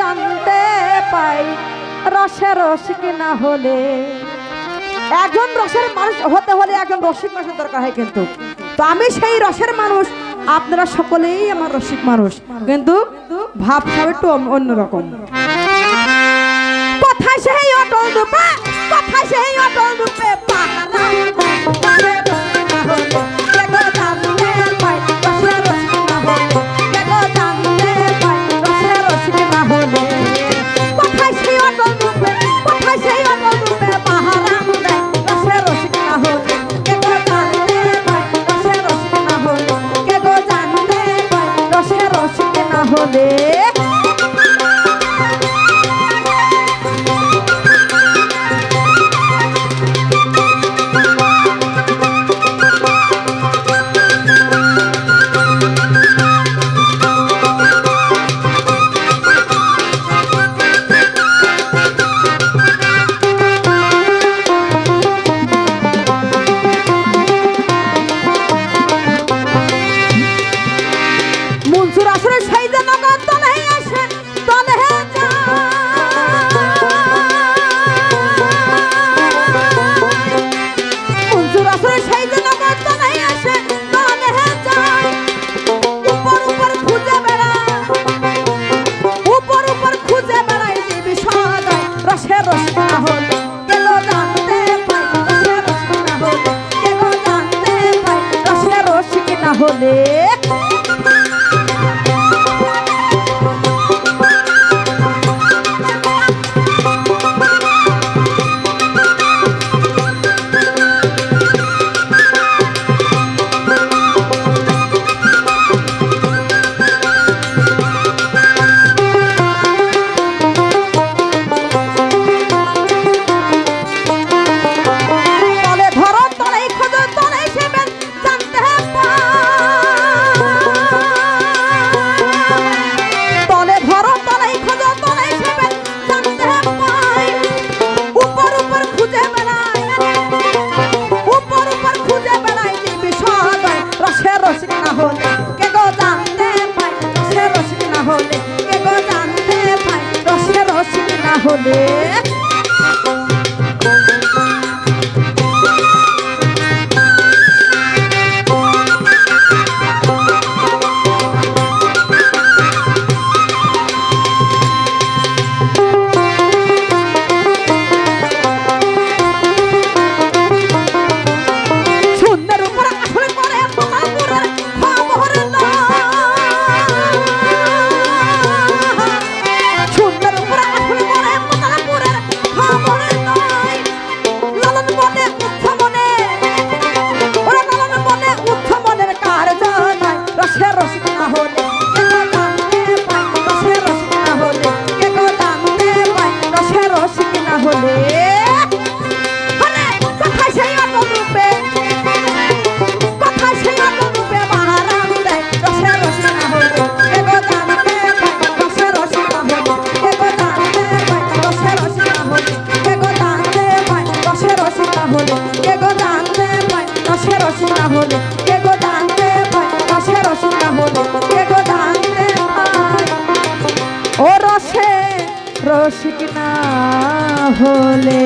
জানতে পাই, রসে রসিক না হলে। একজন রসের মানুষ হতে হলে একজন রসিক মানুষের দরকার হয় কিন্তু। তো আমি সেই রসের মানুষ, আপনারা সকলেই আমার রসিক মানুষ। কিন্তু ভাব সব একটু অন্যরকম কথা সেই অটল রূপে কথা সেই অটল রূপে হলে চুমচুর আসরে সেই যেন তলে আসে, তলে চুমচুর আসরে সেই যেন তলে আসে, তলে যায়। উপর উপর খুঁজে বেড়ায়, উপর উপর খুঁজে বেড়ায় যে বিষয়। রসে রসে হল হলে? রসনা হলে কে গো ধানতে ও রসে রসিক না হলে